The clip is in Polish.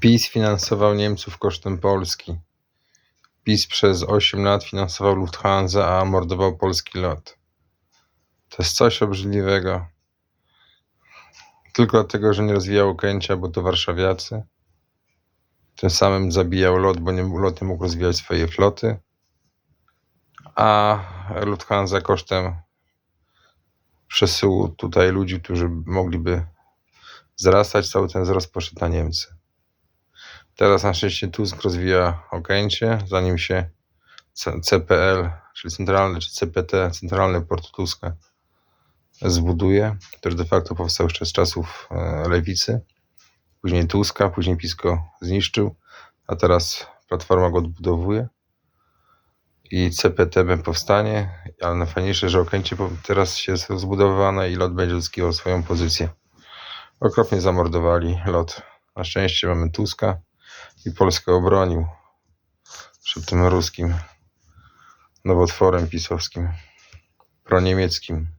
PiS finansował Niemców kosztem Polski. PiS przez 8 lat finansował Lufthansa, a mordował polski lot. To jest coś obrzydliwego. Tylko dlatego, że nie rozwijał Okęcia, bo to warszawiacy. Tym samym zabijał lot, bo nie, lot nie mógł rozwijać swojej floty. A Lufthansa kosztem przesyłu tutaj ludzi, którzy mogliby wzrastać, cały ten wzrost poszedł na Niemcy. Teraz na szczęście Tusk rozwija Okęcie, zanim się CPL, czyli centralny, czy CPT, Centralny Port Tuska, zbuduje, który de facto powstał jeszcze z czasów e, lewicy, później Tuska, później PiS go zniszczył, a teraz Platforma go odbudowuje i CPTB powstanie, ale najfajniejsze, że Okęcie teraz się jest zbudowane i lot będzie zyskiwał swoją pozycję. Okropnie zamordowali lot. Na szczęście mamy Tuska i Polskę obronił przed tym ruskim nowotworem pisowskim, proniemieckim.